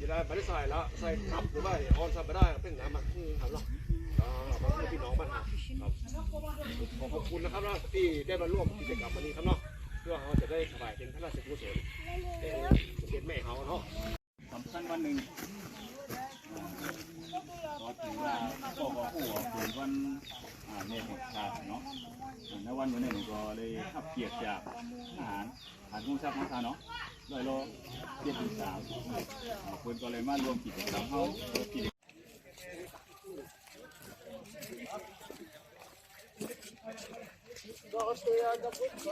ยีร้ไม่ได้ใส่ละใส่ครับหรือไม่ออนซับไม่ได้ เป็นน้ำมันทรับเนาะมาให้พี่น้องมัานครับ ขอบคุณนะครับนะที่ได้มาร่วมกิจกรรมวันนี้ครับเนาะ เพื่อเขาจะได้สบายเป็นพระราชกุศลเป็นแม่เขาเนาะสำคัญวันหนึ่งเน่ของชาเนาะในวันวันนี้ผมก็เลยขับเกียรติจากอาหารอาหารกุ้งซับมาทาเนาะลอยโลเจ็ดสิบสาวคนก็เลยมารวมกิจกรรมเขากิจก็เสียดับบุญ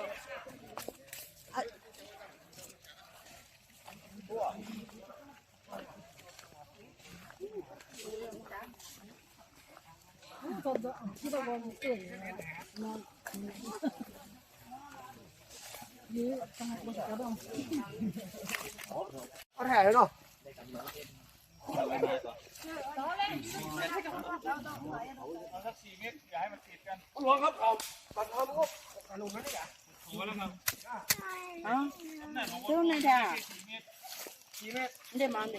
con dợ chứ đâu con tưởng là dưới trong một con cá đông con hẻ nó luôn gấp không bật không gấp cả luôn đấy cả à, chỗ này đã để mà để